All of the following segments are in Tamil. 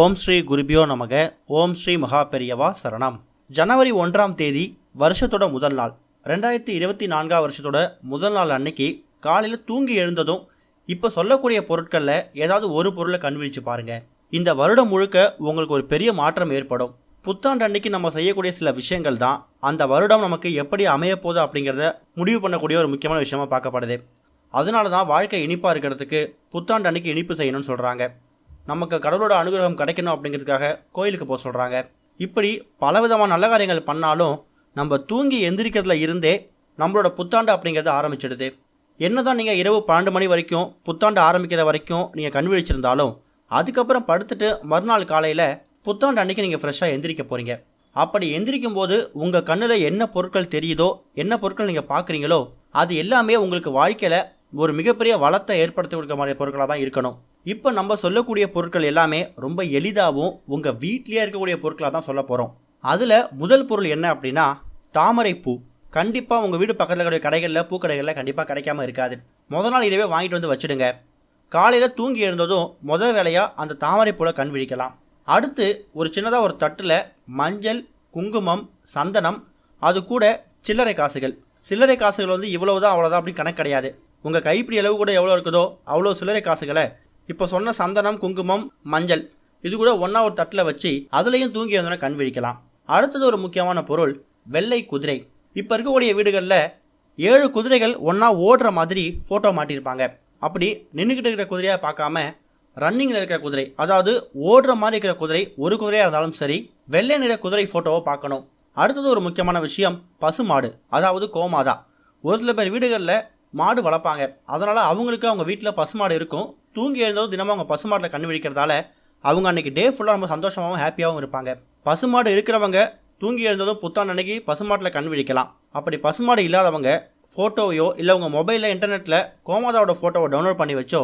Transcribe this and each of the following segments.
ஓம் ஸ்ரீ குருபியோ நமக. ஓம் ஸ்ரீ மகா பெரியவா சரணம். ஜனவரி ஒன்றாம் தேதி வருஷத்தோட முதல் நாள். ரெண்டாயிரத்தி இருபத்தி நான்காம் வருஷத்தோட முதல் நாள் அன்னைக்கு காலையில் தூங்கி எழுந்ததும் இப்போ சொல்லக்கூடிய பொருட்களில் ஏதாவது ஒரு பொருளை கண்விழிச்சு பாருங்க. இந்த வருடம் முழுக்க உங்களுக்கு ஒரு பெரிய மாற்றம் ஏற்படும். புத்தாண்டு அன்னைக்கு நம்ம செய்யக்கூடிய சில விஷயங்கள் தான். அந்த வருடம் நமக்கு எப்படி அமையப்போகுது அப்படிங்கிறத முடிவு பண்ணக்கூடிய ஒரு முக்கியமான விஷயமா பார்க்கப்படுது. அதனால தான் வாழ்க்கை இனிப்பாக இருக்கிறதுக்கு புத்தாண்டு அன்னைக்கு இனிப்பு செய்யணும்னு சொல்கிறாங்க நமக்கு கடவுளோட அனுகிரகம் கிடைக்கணும் அப்படிங்கிறதுக்காக கோயிலுக்கு போக சொல்கிறாங்க இப்படி பலவிதமான நல்ல காரியங்கள் பண்ணாலும் நம்ம தூங்கி எந்திரிக்கிறதுல இருந்தே நம்மளோட புத்தாண்டு அப்படிங்கிறது ஆரம்பிச்சிடுது. என்னதான் நீங்கள் இரவு பன்னெண்டு மணி வரைக்கும் புத்தாண்டு ஆரம்பிக்கிற வரைக்கும் நீங்கள் கண் விழிச்சிருந்தாலும் அதுக்கப்புறம் படுத்துட்டு மறுநாள் காலையில் புத்தாண்டு அன்னைக்கு நீங்கள் ஃப்ரெஷ்ஷாக எந்திரிக்க போகிறீங்க அப்படி எந்திரிக்கும் போது உங்கள் கண்ணில் என்ன பொருட்கள் தெரியுதோ என்ன பொருட்கள் நீங்கள் பார்க்குறீங்களோ அது எல்லாமே உங்களுக்கு வாழ்க்கையில் ஒரு மிகப்பெரிய வளத்தை ஏற்படுத்தி கொடுக்க மாதிரி பொருட்களாக தான் இருக்கணும். இப்போ நம்ம சொல்லக்கூடிய பொருட்கள் எல்லாமே ரொம்ப எளிதாகவும் உங்கள் வீட்லேயே இருக்கக்கூடிய பொருட்களாக தான் சொல்ல போகிறோம் அதில் முதல் பொருள் என்ன அப்படின்னா தாமரை பூ. கண்டிப்பாக உங்கள் வீடு பக்கத்தில் இருக்கக்கூடிய கடைகளில் பூக்கடைகளில் கண்டிப்பாக கிடைக்காம இருக்காது. முத நாள் இரவே வாங்கிட்டு வந்து வச்சுடுங்க. காலையில் தூங்கி எழுந்ததும் முதல் வேலையாக அந்த தாமரை கண் விழிக்கலாம். அடுத்து ஒரு சின்னதாக ஒரு தட்டில் மஞ்சள் குங்குமம் சந்தனம் அது கூட சில்லறை காசுகள். சில்லறை காசுகள் வந்து இவ்வளோ தான் அவ்வளோதான் அப்படின்னு கணக்கு கிடையாது. உங்கள் கைப்பிடி அளவு கூட எவ்வளோ இருக்குதோ அவ்வளோ சில்லறை காசுகளை இப்போ சொன்ன சந்தனம் குங்குமம் மஞ்சள் இது கூட ஒன்றா ஒரு தட்டில் வச்சு அதுலேயும் தூங்கி வந்தோன்னே கண் விழிக்கலாம். அடுத்தது ஒரு முக்கியமான பொருள் வெள்ளை குதிரை. இப்போ இருக்கக்கூடிய வீடுகளில் ஏழு குதிரைகள் ஒன்றா ஓடுற மாதிரி ஃபோட்டோ மாட்டியிருப்பாங்க அப்படி நின்றுக்கிட்டு இருக்கிற குதிரையாக பார்க்காம ரன்னிங்கில் இருக்கிற குதிரை அதாவது ஓடுற மாதிரி இருக்கிற குதிரை ஒரு குதிரையாக இருந்தாலும் சரி வெள்ளை நிற குதிரை ஃபோட்டோவை பார்க்கணும். அடுத்தது ஒரு முக்கியமான விஷயம் பசுமாடு அதாவது கோமாதா. ஒரு சில பேர் வீடுகளில் மாடு வளர்ப்பாங்க. அதனால் அவங்களுக்கு அவங்க வீட்டில் பசுமாடு இருக்கும். தூங்கி எழுந்ததும் தினமும் அவங்க பசுமாட்டில் கண் விழிக்கிறதால அவங்க அன்றைக்கி டே ஃபுல்லாக ரொம்ப சந்தோஷமாகவும் ஹாப்பியாகவும் இருப்பாங்க. பசுமாடு இருக்கிறவங்க தூங்கி எழுந்ததும் புத்தாண்டு அன்னைக்கு பசுமாட்டில் கண் விழிக்கலாம். அப்படி பசுமாடு இல்லாதவங்க ஃபோட்டோவையோ இல்லை உங்கள் மொபைலில் இன்டர்நெட்டில் கோமாதாவோட ஃபோட்டோவை டவுன்லோட் பண்ணி வச்சோ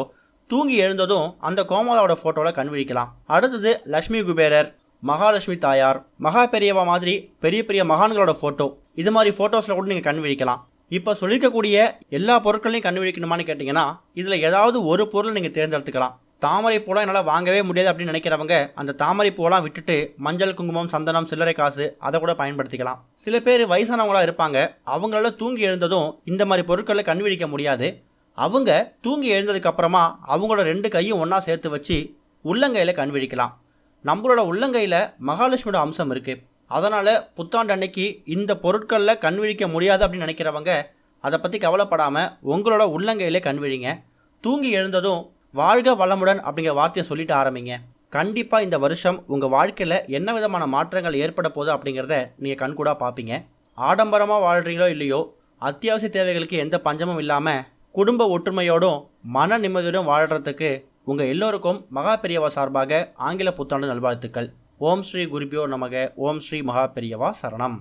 தூங்கி எழுந்ததும் அந்த கோமாதாவோட ஃபோட்டோவில் கண் விழிக்கலாம். அடுத்தது லக்ஷ்மி குபேரர் மகாலட்சுமி தாயார் மகா பெரியவா மாதிரி பெரிய பெரிய மகான்களோட ஃபோட்டோ இது மாதிரி ஃபோட்டோஸில் கூட நீங்கள் கண் விழிக்கலாம். இப்போ சொல்லியிருக்கக்கூடிய எல்லா பொருட்களையும் கண் விழிக்கணுமான்னு கேட்டிங்கன்னா இதில் ஏதாவது ஒரு பொருள் நீங்கள் தேர்ந்தெடுத்துக்கலாம். தாமரை பூலாம் என்னால் வாங்கவே முடியாது அப்படின்னு நினைக்கிறவங்க அந்த தாமரை பூவெல்லாம் விட்டுட்டு மஞ்சள் குங்குமம் சந்தனம் சில்லறை காசு அதை கூட பயன்படுத்திக்கலாம். சில பேர் வயசானவங்களாக இருப்பாங்க அவங்களால தூங்கி எழுந்ததும் இந்த மாதிரி பொருட்களை கண் விழிக்க முடியாது. அவங்க தூங்கி எழுந்ததுக்கு அப்புறமா அவங்களோட ரெண்டு கையும் ஒன்றா சேர்த்து வச்சு உள்ளங்கையில் கண் விழிக்கலாம் நம்மளோட உள்ளங்கையில் மகாலட்சுமியோட அம்சம் இருக்குது அதனால் புத்தாண்டு அன்னைக்கு இந்த பொருட்களில் கண் விழிக்க முடியாது அப்படின்னு நினைக்கிறவங்க அதை பற்றி கவலைப்படாமல் உங்களோட உள்ளங்கையிலே கண் விழிங்க. தூங்கி எழுந்ததும் வாழ்க வளமுடன் அப்படிங்கிற வார்த்தையை சொல்லிட்டு ஆரம்பிங்க. கண்டிப்பாக இந்த வருஷம் உங்கள் வாழ்க்கையில் என்ன விதமான மாற்றங்கள் ஏற்பட போகுது அப்படிங்கிறத நீங்கள் கண்கூடாக பார்ப்பீங்க. ஆடம்பரமாக வாழ்கிறீங்களோ இல்லையோ அத்தியாவசிய தேவைகளுக்கு எந்த பஞ்சமும் இல்லாமல் குடும்ப ஒற்றுமையோடும் மன நிம்மதியோடும் வாழ்கிறதுக்கு உங்கள் எல்லோருக்கும் மகா பெரியவா சார்பாக ஆங்கில புத்தாண்டு நல்வாழ்த்துக்கள். ஓம் ஸ்ரீ குருபியோ நமக. ஓம் ஸ்ரீ மகா பெரியவா சரணம்.